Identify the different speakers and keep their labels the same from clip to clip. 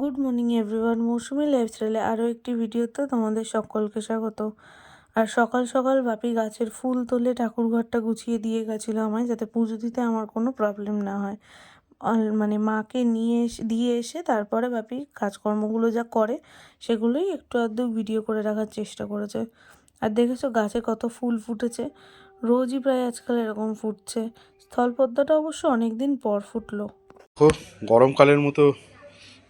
Speaker 1: Good morning everyone, মৌসুমি লাইফস্টাইলে আরও একটি ভিডিওতে তোমাদের সকলকে স্বাগত। আর সকাল সকাল বাপি গাছের ফুল তোলে ঠাকুর ঘরটা গুছিয়ে দিয়ে গেছিল আমায় যাতে পুজো দিতে আমার কোনো প্রবলেম না হয়। মানে মাকে নিয়ে এসে, দিয়ে এসে তারপরে বাপি কাজকর্মগুলো যা করে সেগুলোই একটু আধটু ভিডিও করে রাখার চেষ্টা করেছে। আর দেখেছ গাছে কত ফুল ফুটেছে? রোজই প্রায় আজকাল এরকম ফুটছে। স্থলপদ্মটা অবশ্য অনেক দিন পর ফুটলো।
Speaker 2: গরমকালের মতো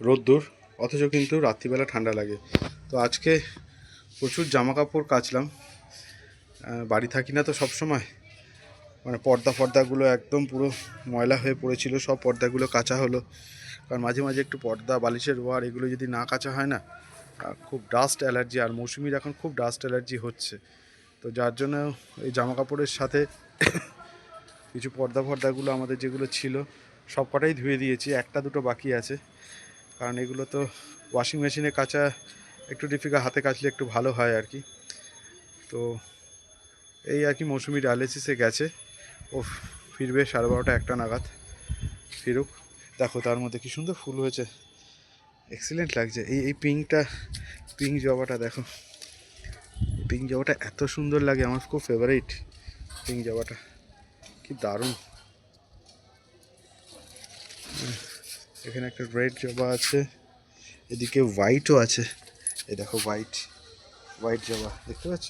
Speaker 2: রোদ্দুর, অথচ কিন্তু রাত্রিবেলা ঠান্ডা লাগে। তো আজকে প্রচুর জামা কাপড় কাচলাম বাড়ি থাকি না তো সব সময় মানে পর্দা ফর্দাগুলো একদম পুরো ময়লা হয়ে পড়েছিল, সব পর্দাগুলো কাচা হলো। কারণ মাঝে মাঝে একটু পর্দা, বালিশের ওয়ার এগুলো যদি না কাচা হয় না খুব ডাস্ট অ্যালার্জি আর মৌসুমির এখন খুব ডাস্ট অ্যালার্জি হচ্ছে। তো যার জন্য এই জামা কাপড়ের সাথে কিছু পর্দা ফর্দাগুলো আমাদের যেগুলো ছিল সব কটাই ধুয়ে দিয়েছি। একটা দুটো বাকি আছে। কারণ এগুলো তো ওয়াশিং মেশিনে কাচা, একটু ডিফিকাল্ট হাতে কাচলে একটু ভালো হয় আর কি। তো এই আর কি মৌসুমি ডায়ালিসিসে গেছে। ও ফিরবে সাড়ে বারোটা একটা নাগাদ। ফিরুক, দেখো তার মধ্যে কি সুন্দর ফুল হয়েছে। এক্সিলেন্ট লাগছে। এই এই পিঙ্কটা, পিঙ্ক জবাটা দেখো। পিঙ্ক জবাটা এত সুন্দর লাগে, আমার খুব ফেভারিট পিঙ্ক জবাটা। কি দারুণ। এখানে একটা রেড জবা আছে, এদিকে হোয়াইটও আছে। এই দেখো হোয়াইট হোয়াইট জবা, দেখতে পাচ্ছ?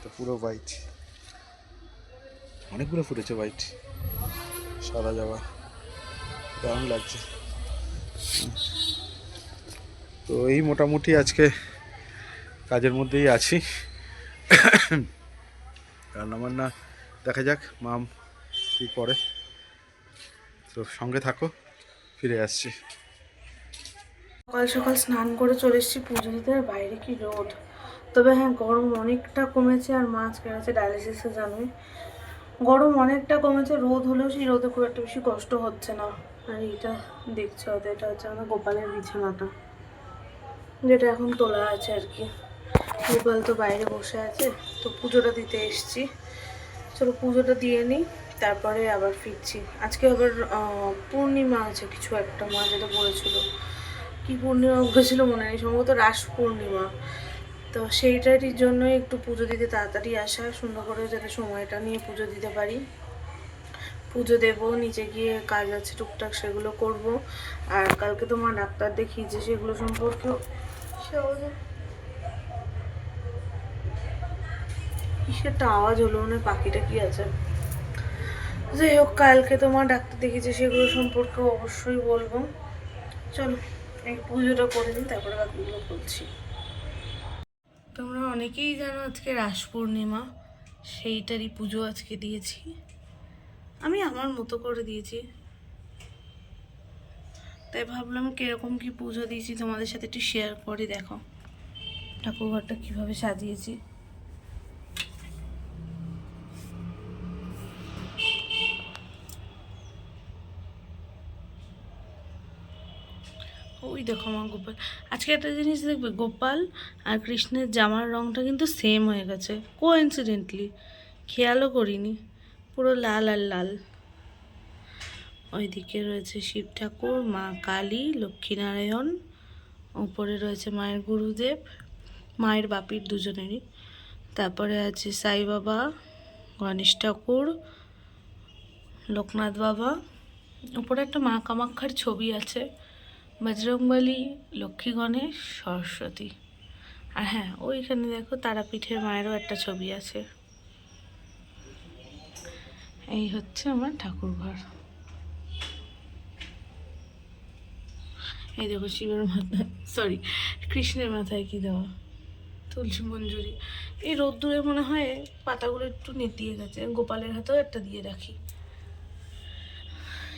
Speaker 2: তো পুরো হোয়াইট অনেকগুলো ফুটেছে হোয়াইট সাদা জবা। দারুণ লাগছে। তো এই মোটামুটি আজকে কাজের মধ্যেই আছি। রান্নাবান্না দেখা যাক, মাম কী করে। তো সঙ্গে থাকো। ফিরে আসছি।
Speaker 1: সকাল সকাল স্নান করে চলে এসেছি পুজো দিতে, আর বাইরে কি রোদ। তবে হ্যাঁ গরম অনেকটা কমেছে, আর মাছ কেটেছে ডায়ালিসিসে, জানোই। গরম অনেকটা কমেছে, রোদ হলেও সেই রোদে খুব একটা বেশি কষ্ট হচ্ছে না। আর এটা দেখছ হয়তো এটা হচ্ছে আমার গোপালের বিছানাটা, যেটা এখন তোলা আছে আর কি। গোপাল তো বাইরে বসে আছে, তো পুজোটা দিতে এসেছি। চলো পুজোটা দিয়ে নিই। তারপরে আবার ফিরছি। আজকে আবার পূর্ণিমা আছে, কিছু একটা মা যেটা বলেছিল। কি পূর্ণিমা বলেছিল মনে নেই, সম্ভবত রাস পূর্ণিমা। তো সেইটারই জন্যই একটু পুজো দিতে তাড়াতাড়ি আসা সুন্দর করে যাতে সময়টা নিয়ে পুজো দিতে পারি। পুজো দেব, নিচে গিয়ে কাজ আছে, টুকটাক সেগুলো করব। আর কালকে তো মা ডাক্তার দেখিয়েছে সেগুলো সম্পর্কেও। একটা আওয়াজ হলো মানে পাখিটা কি আছে? যাই হোক, কালকে তোমার ডাক্তার দেখিয়েছে সেগুলো সম্পর্কে অবশ্যই বলব। চলো, এই পুজোটা করে নিই, তারপরে বাকিগুলো বলছি। তোমরা অনেকেই জানো আজকে রাস পূর্ণিমা, সেইটারই পুজো আজকে দিয়েছি। আমি আমার মতো করে দিয়েছি। তাই ভাবলাম কীরকম কি পুজো দিয়েছি, তোমাদের সাথে একটু শেয়ার করি, দেখো। ঠাকুর ঘরটা কীভাবে সাজিয়েছি। ওই দেখো আমার গোপাল। আজকে একটা জিনিস দেখবে, গোপাল আর কৃষ্ণের জামার রংটা কিন্তু সেম হয়ে গেছে কো ইনসিডেন্টলি খেয়ালও করিনি, পুরো লাল আর লাল। ওইদিকে রয়েছে শিব ঠাকুর, মা কালী লক্ষ্মীনারায়ণ উপরে রয়েছে মায়ের গুরুদেব, মায়ের বাপির দুজনেরই। তারপরে আছে সাই বাবা, গণেশ ঠাকুর, লোকনাথ বাবা। উপরে একটা মা কামাক্ষার ছবি আছে বজরংবলী, লক্ষ্মী গণেশ, সরস্বতী। আর হ্যাঁ ওইখানে দেখো তারাপীঠের মায়েরও একটা ছবি আছে। এই হচ্ছে আমার ঠাকুর ঘর। এই দেখো শিবের মাথায় সরি কৃষ্ণের মাথায় কি দেওয়া? তুলসী মঞ্জুরি। এই রোদ্দুরে মনে হয় পাতাগুলো একটু নেতিয়ে গেছে। গোপালের হাতেও একটা দিয়ে রাখি।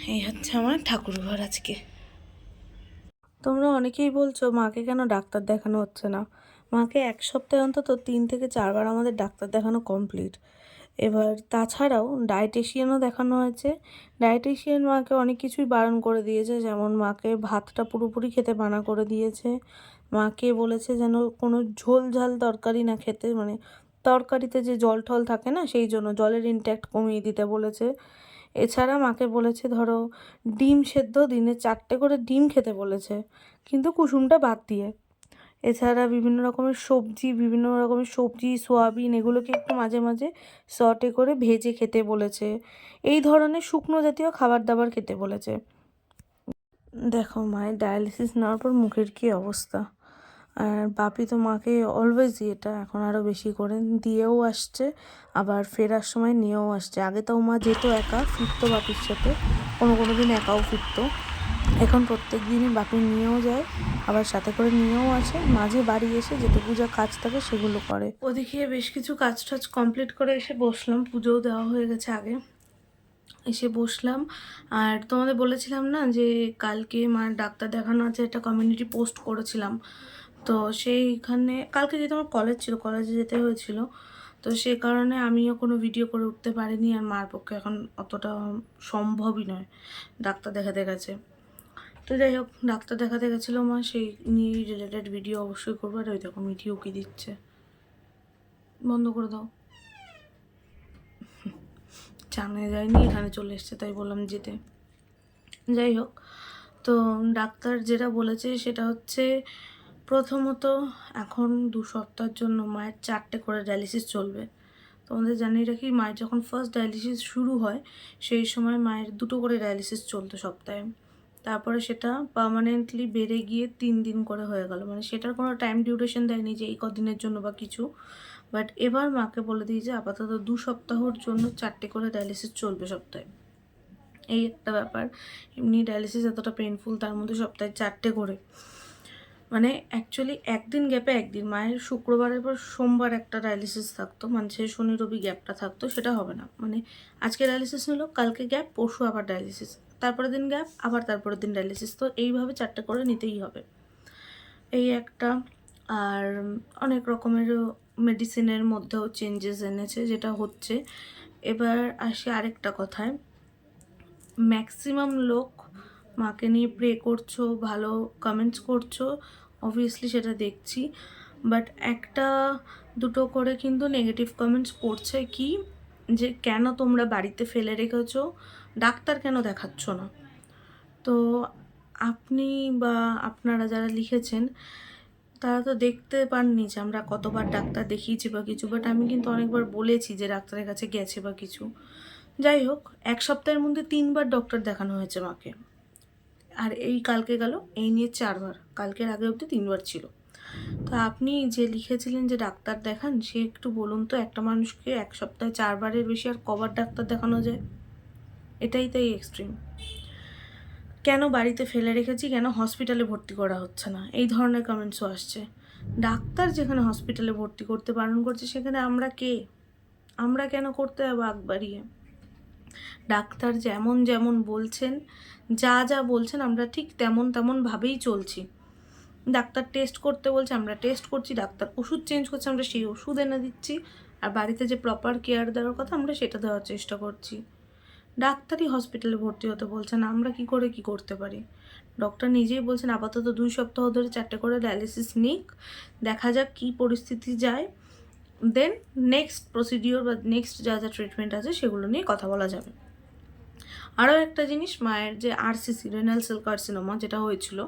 Speaker 1: এই হচ্ছে আমার ঠাকুর ঘর আজকে। তোমরা অনেকেই বলছো মাকে কেন ডাক্তার দেখানো হচ্ছে না? মাকে এক সপ্তাহে অন্তত তিন থেকে চারবার আমাদের ডাক্তার দেখানো কমপ্লিট। এবার তাছাড়াও ডায়েটিশিয়ানও দেখানো হয়েছে। ডায়েটিশিয়ান মাকে অনেক কিছুই বারণ করে দিয়েছে, যেমন মাকে ভাতটা পুরোপুরি খেতে মানা করে দিয়েছে। মাকে বলেছে যেন কোনো ঝোল ঝাল তরকারি না খেতে মানে তরকারিতে যে জল টল থাকে না, সেই জন্য জলের ইনট্যাক্ট কমিয়ে দিতে বলেছে। এছাড়া মাকে বলেছে, ধরো, ডিম সেদ্ধ দিনে চারটে করে ডিম খেতে বলেছে, কিন্তু কুসুমটা বাদ দিয়ে। এছাড়া বিভিন্ন রকমের সবজি, বিভিন্ন রকমের সবজি, সোয়াবিন এগুলোকে একটু মাঝে মাঝে সটে করে ভেজে খেতে বলেছে। এই ধরনের শুকনো জাতীয় খাবার দাবার খেতে বলেছে। দেখো, মায়ের ডায়ালিসিস নেওয়ার পর মুখের কী অবস্থা? আর বাপি তো মাকে অলওয়েজই এটা এখন আরও বেশি করে দিয়েও আসছে, আবার ফেরার সময় নিয়েও আসছে। আগে তো মা যেত একা, ফিরতো বাপির সাথে, কোনো কোনো দিন একাও ফিরতো। এখন প্রত্যেক দিনই বাপি নিয়েও যায়, আবার সাথে করে নিয়েও আসে। মাঝে বাড়ি এসে যেতে পূজা কাজ থাকে সেগুলো করে। ওদিকে বেশ কিছু কাজ টাজ কমপ্লিট করে এসে বসলাম, পুজোও দেওয়া হয়ে গেছে আগে। এসে বসলাম, আর তোমাদের বলেছিলাম না যে কালকে মার ডাক্তার দেখানো আছে, একটা কমিউনিটি পোস্ট করেছিলাম। তো সেইখানে, কালকে যেহেতু আমার কলেজ ছিল কলেজে যেতে হয়েছিল, তো সে কারণে আমিও কোনো ভিডিও করে উঠতে পারিনি আর মার পক্ষে এখন অতটা সম্ভবই নয়। ডাক্তার দেখাতে গেছে। তো যাই হোক, ডাক্তার দেখাতে গেছিল মা, সেই নিয়েই রিলেটেড ভিডিও অবশ্যই করব আর ওই দেখো মিঠি উকি দিচ্ছে। বন্ধ করে দাও। জানা যায়নি, এখানে চলে এসছে, তাই বললাম যেতে। যাই হোক, তো ডাক্তার যেটা বলেছে সেটা হচ্ছে প্রথমত এখন দু সপ্তাহের জন্য মায়ের চারটে করে ডায়ালিসিস চলবে। তোমাদের জানিয়ে রাখি, মায়ের যখন ফার্স্ট ডায়ালিসিস শুরু হয়, সেই সময় মায়ের দুটো করে ডায়ালিসিস চলতো সপ্তাহে। তারপরে সেটা পার্মানেন্টলি বেড়ে গিয়ে তিন দিন করে হয়ে গেল। মানে সেটার কোনো টাইম ডিউরেশন দেয়নি যে এই কদিনের জন্য বা কিছু। বাট এবার মাকে বলে দিই যে আপাতত দু সপ্তাহর জন্য চারটে করে ডায়ালিসিস চলবে সপ্তাহে। এই একটা ব্যাপার। এমনি ডায়ালিসিস এতটা পেনফুল তার মধ্যে সপ্তাহে চারটে করে। মানে অ্যাকচুয়ালি একদিন গ্যাপে একদিন, মায়ের শুক্রবারের পর সোমবার একটা ডায়ালিসিস থাকতো মানে সেই শনি রবি গ্যাপটা থাকতো, সেটা হবে না। মানে আজকে ডায়ালিসিস নিলো, কালকে গ্যাপ পরশু আবার ডায়ালিসিস তারপরের দিন গ্যাপ আবার তারপরের দিন ডায়ালিসিস তো এইভাবে চারটে করে নিতেই হবে। এই একটা, আর অনেক রকমের মেডিসিনের মধ্যেও চেঞ্জেস এনেছে, যেটা হচ্ছে, এবার আসি আরেকটা কথায়। ম্যাক্সিমাম লোক মাকে নিয়ে প্রে করছ, ভালো কমেন্টস করছ অবভিয়াসলি সেটা দেখছি বাট একটা দুটো করে কিন্তু নেগেটিভ কমেন্টস পড়ছে কি, যে কেন তোমরা বাড়িতে ফেলে রেখেছো, ডাক্তার কেন দেখাচ্ছ না? তো আপনি বা আপনারা যারা লিখেছেন, তারা তো দেখতে পাননি যে আমরা কতবার ডাক্তার দেখিয়েছি বা কিছু বাট আমি কিন্তু অনেকবার বলেছি যে ডাক্তারের কাছে গেছে বা কিছু। যাই হোক, এক সপ্তাহের মধ্যে তিনবার ডক্টর দেখানো হয়েছে মাকে। আর এই কালকে গেল, এই নিয়ে চারবার। কালকের আগে অবধি তিনবার ছিল। তো আপনি যে লিখেছিলেন যে ডাক্তার দেখান, সে একটু বলুন তো, একটা মানুষকে এক সপ্তাহে চারবারের বেশি আর কবার ডাক্তার দেখানো যায়? এটাই তাই এক্সট্রিম কেন বাড়িতে ফেলে রেখেছি, কেন হসপিটালে ভর্তি করা হচ্ছে না? এই ধরনের কমেন্টসও আসছে। ডাক্তার যেখানে হসপিটালে ভর্তি করতে বারণ করছে, সেখানে আমরা কে? আমরা কেন করতে যাব আগ বাড়িয়ে? ডাক্তার যেমন যেমন বলছেন, যা যা বলছেন আমরা ঠিক তেমন তেমনভাবেই চলছি। ডাক্তার টেস্ট করতে বলছে, আমরা টেস্ট করছি, ডাক্তার ওষুধ চেঞ্জ করছে, আমরা সেই ওষুধ এনে দিচ্ছি। আর বাড়িতে যে প্রপার কেয়ার দেওয়ার কথা, আমরা সেটা দেওয়ার চেষ্টা করছি। ডাক্তারই হসপিটালে ভর্তি হতে বলছেন, আমরা কি করে কি করতে পারি? ডক্টর নিজেই বলছেন, আপাতত দুই সপ্তাহ ধরে চারটে করে ডায়ালিসিস নিক, দেখা যাক কী পরিস্থিতি যায়। দেন নেক্সট প্রসিডিওর বা নেক্সট যা যা ট্রিটমেন্ট আছে সেগুলো নিয়ে কথা বলা যাবে। আরও একটা জিনিস, মায়ের যে আরসিসি রেনাল সেল কার্সিনোমা যেটা হয়েছিল,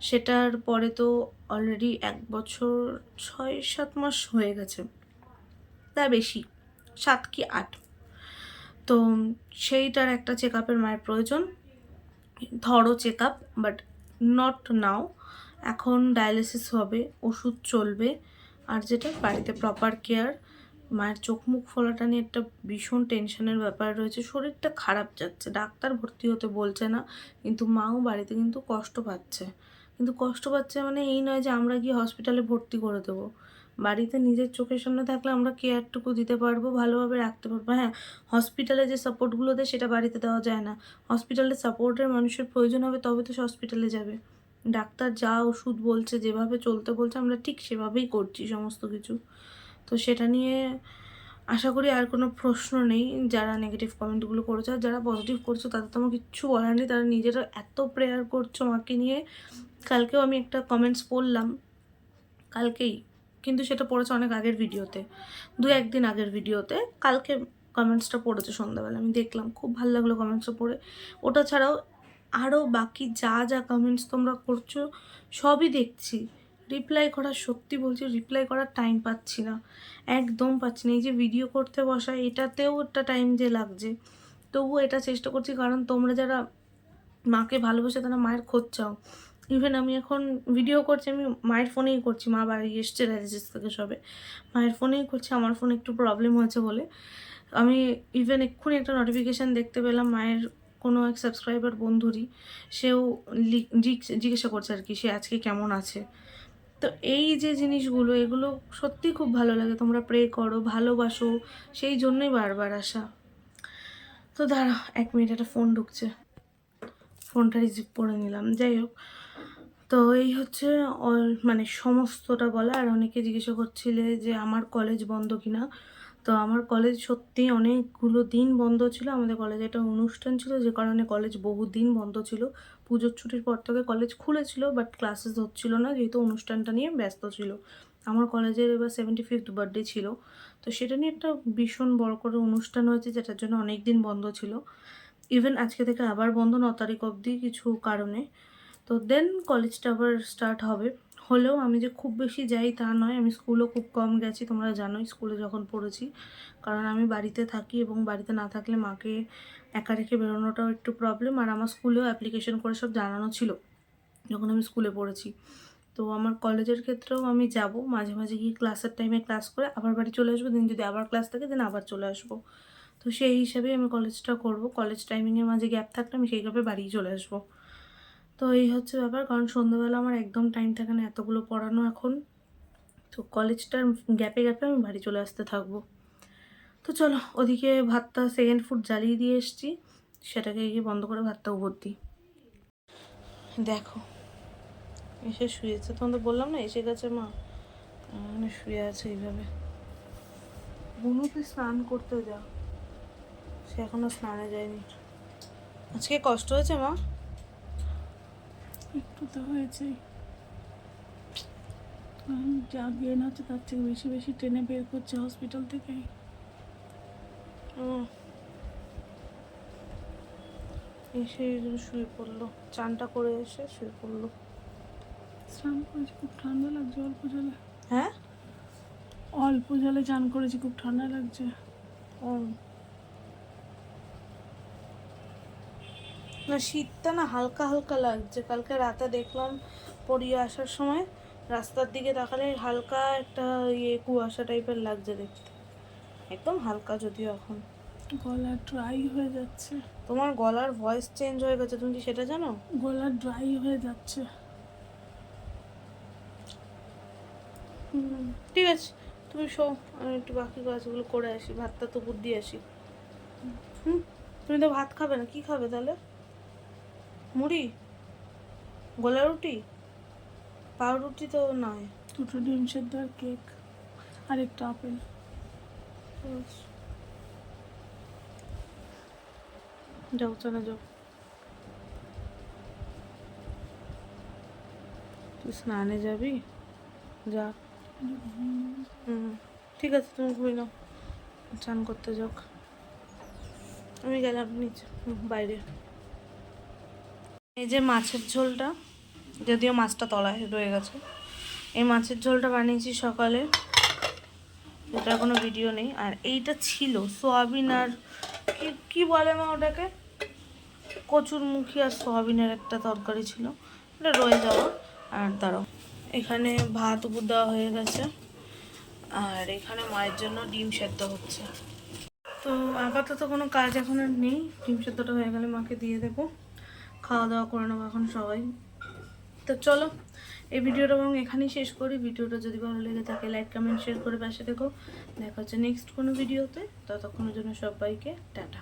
Speaker 1: সেটার পরে তো অলরেডি এক বছর ছয় সাত মাস হয়ে গেছে। তা বেশি, সাত কি আট। তো সেইটার একটা চেক আপের মায়ের প্রয়োজন। ধরো check up but not now এখন ডায়ালিসিস হবে, ওষুধ চলবে। আর যেটা বাড়িতে প্রপার কেয়ার মায়ের চোখ মুখ ফোলাটা নিয়ে একটা ভীষণ টেনশনের ব্যাপার রয়েছে। শরীরটা খারাপ যাচ্ছে, ডাক্তার ভর্তি হতে বলছে না, কিন্তু মাও বাড়িতে কিন্তু কষ্ট পাচ্ছে। কিন্তু কষ্ট পাচ্ছে মানে এই নয় যে আমরা গিয়ে হসপিটালে ভর্তি করে দেবো। বাড়িতে নিজের চোখের সামনে থাকলে আমরা কেয়ারটুকু দিতে পারব, ভালোভাবে রাখতে পারব। হ্যাঁ হসপিটালে যে সাপোর্টগুলো দেয় সেটা বাড়িতে দেওয়া যায় না। হসপিটালে সাপোর্টের মানুষের প্রয়োজন হবে তবে তো হসপিটালে যাবে। ডাক্তার যা ওষুধ বলছে, যেভাবে চলতে বলছে, আমরা ঠিক সেভাবেই করছি সমস্ত কিছু। তো সেটা নিয়ে আশা করি আর কোনো প্রশ্ন নেই, যারা নেগেটিভ কমেন্টগুলো করেছ আর যারা পজিটিভ করছ, তাদের তো আমার কিচ্ছু বলার নেই। তারা নিজেরা এত প্রেয়ার করছ মাকে নিয়ে। কালকেও আমি একটা কমেন্টস পড়লাম, কালকেই, কিন্তু সেটা পড়েছে অনেক আগের ভিডিওতে, দু একদিন আগের ভিডিওতে। কালকে কমেন্টসটা পড়েছে সন্ধ্যাবেলা, আমি দেখলাম, খুব ভালো লাগল কমেন্টসটা পড়ে। ওটা ছাড়াও আরও বাকি যা যা কমেন্টস তোমরা করছ, সবই দেখছি। রিপ্লাই করার সত্যি বলছি রিপ্লাই করার টাইম পাচ্ছি না। একদম পাচ্ছি না। এই যে ভিডিও করতে বসা, এটাতেও একটা টাইম যে লাগছে। তবুও এটা চেষ্টা করছি, কারণ তোমরা যারা মাকে ভালোবাসে তারা মায়ের খোঁজ চাও। ইভেন আমি এখন ভিডিও করছি, আমি মায়ের ফোনেই করছি। মা বাড়ি এসছে ডায়ালিসিস থেকে সবে। মায়ের ফোনেই করছি, আমার ফোনে একটু প্রবলেম হয়েছে বলে। আমি ইভেন এক্ষুনি একটা নোটিফিকেশান দেখতে পেলাম, মায়ের কোনো এক সাবস্ক্রাইবার বন্ধুরই সেও জিজ্ঞাসা করছে আর কি, সে আজকে কেমন আছে? তো এই যে জিনিসগুলো, এগুলো সত্যি খুব ভালো লাগে। তোমরা প্রে করো, ভালোবাসো, সেই জন্যই বারবার আসা। তো দাঁড়া এক মিনিট একটা ফোন ঢুকছে। ফোনটা রিসিভ করে নিলাম। যাই হোক, তো এই হচ্ছে অল মানে সমস্তটা বলা। আর অনেকে জিজ্ঞাসা করছিলে যে আমার কলেজ বন্ধ কিনা? তো আমার কলেজ সত্যি অনেকগুলো দিন বন্ধ ছিল। আমাদের কলেজে একটা অনুষ্ঠান ছিল, যে কারণে কলেজ বহু দিন বন্ধ ছিল। পুজোর ছুটির পর থেকে কলেজ খুলেছিল বাট ক্লাসেস হচ্ছিল না, যেহেতু অনুষ্ঠানটা নিয়ে ব্যস্ত ছিল। আমার কলেজের এবার সেভেন্টি ফিফথ বার্থডে ছিল। তো সেটা নিয়ে একটা ভীষণ বড় করে অনুষ্ঠান হয়েছে, যেটার জন্য অনেক দিন বন্ধ ছিল। ইভেন আজকে থেকে আবার বন্ধ ন তারিখ অবধি কিছু কারণে। তো দেন কলেজটা আবার স্টার্ট হবে। হলেও আমি যে খুব বেশি যাই তা নয়। আমি স্কুলও খুব কম গেছি, তোমরা জানোই স্কুলে যখন পড়েছি। কারণ আমি বাড়িতে থাকি এবং বাড়িতে না থাকলে মাকে একা রেখে বেরোনোটাও একটু প্রবলেম আর আমার স্কুলেও অ্যাপ্লিকেশন করে সব জানানো ছিল যখন আমি স্কুলে পড়েছি। তো আমার কলেজের ক্ষেত্রেও আমি যাব, মাঝে মাঝে গিয়ে ক্লাসের টাইমে ক্লাস করে আবার বাড়ি চলে আসব, দিন যদি আবার ক্লাস থাকে, দেন আবার চলে আসব। তো সেই হিসাবে আমি কলেজটা করব। কলেজ টাইমিংয়ের মাঝে গ্যাপ থাকলে আমি সেইভাবে বাড়ি চলে আসব। তো এই হচ্ছে ব্যাপার, কারণ সন্ধ্যাবেলা আমার একদম টাইম থাকে না এতগুলো পড়ানো এখন। তো কলেজটার গ্যাপে গ্যাপে আমি বাড়ি চলে আসতে থাকব। তো চলো, ওদিকে ভাতটা সেকেন্ড ফুড জ্বালিয়ে দিয়ে এসেছি। সেটাকে গিয়ে বন্ধ করে ভাতটা উপর দিই। দেখো, এসে শুয়েছে। তোমাদের বললাম না, এসে গেছে মা। মানে শুয়ে আছে এইভাবে। বুনু তুই স্নান করতে যা। সে এখনও স্নানে যায়নি। আজকে কষ্ট হয়েছে মা?
Speaker 3: একটু তো হয়েছে যা গেন হচ্ছে তার থেকে বেশি বেশি ট্রেনে বের করছে হসপিটাল থেকে
Speaker 1: হুম। এসে শুয়ে পড়ল চানটা করে এসে শুয়ে পড়ল।
Speaker 3: স্নান করেছি খুব ঠান্ডা লাগছে অল্প জলে।
Speaker 1: হ্যাঁ?
Speaker 3: অল্প জলে চান করেছি খুব ঠান্ডা লাগছে।
Speaker 1: ও না শীতটা না হালকা হালকা লাগছে। কালকে রাতে দেখলাম পড়িয়ে আসার সময় রাস্তার দিকে তাকালে হালকা একটা ইয়ে কুয়াশা টাইপের লাগছে দেখতে। একদম হালকা যদিও এখন।
Speaker 3: গলা ড্রাই হয়ে যাচ্ছে।
Speaker 1: তোমার গলার ভয়েস চেঞ্জ হয়ে গেছে তুমি কি সেটা জানো?
Speaker 3: গলা ড্রাই হয়ে যাচ্ছে।
Speaker 1: ঠিক আছে তুমি শো আমি একটু বাকি কাজগুলো করে আসি ভাতটা তো বুদ্ধি আসি। হুম তুমি তো ভাত খাবে না কি খাবে তাহলে? মুড়ি? গোলা রুটি? পাউরুটি তো নয়।
Speaker 3: দুটো ডিম সেদ্ধ আর কেক আর একটা আপেল।
Speaker 1: যাও চলে যাও। তুই স্নানে যাবি? যা। হুম। ঠিক আছে তুমি ঘুরে নাও। চান করতে যাও। আমি গেলাম নিচে বাইরে। এই যে মাছের ঝোলটা, যদিও মাছটা তলায় রয়ে গেছে, এই মাছের ঝোলটা বানিয়েছি সকালে। এটা কোনো ভিডিও নেই। আর এইটা ছিল সোয়াবিন আর কি কি বলে মা ওটাকে? কচুর মুখী আর সোয়াবিনের একটা তরকারি ছিল। এটা রয়ে যাওয়া। আর দাঁড়াও, এখানে ভাত উপর দেওয়া হয়ে গেছে। আর এখানে মায়ের জন্য ডিম সেদ্ধ হচ্ছে। তো আপাতত কোনো কাজ এখন আর নেই। ডিম সেদ্ধটা হয়ে গেলে মাকে দিয়ে দেবো। খাওয়া দাওয়া করে নেব এখন সবাই। তো চলো, এই ভিডিওটা এবং এখানেই শেষ করি। ভিডিওটা যদি ভালো লেগে থাকে লাইক কমেন্ট শেয়ার করে পাশে দেখো দেখা হচ্ছে নেক্সট কোনো ভিডিওতে। ততক্ষণের জন্য সবাইকে টাটা।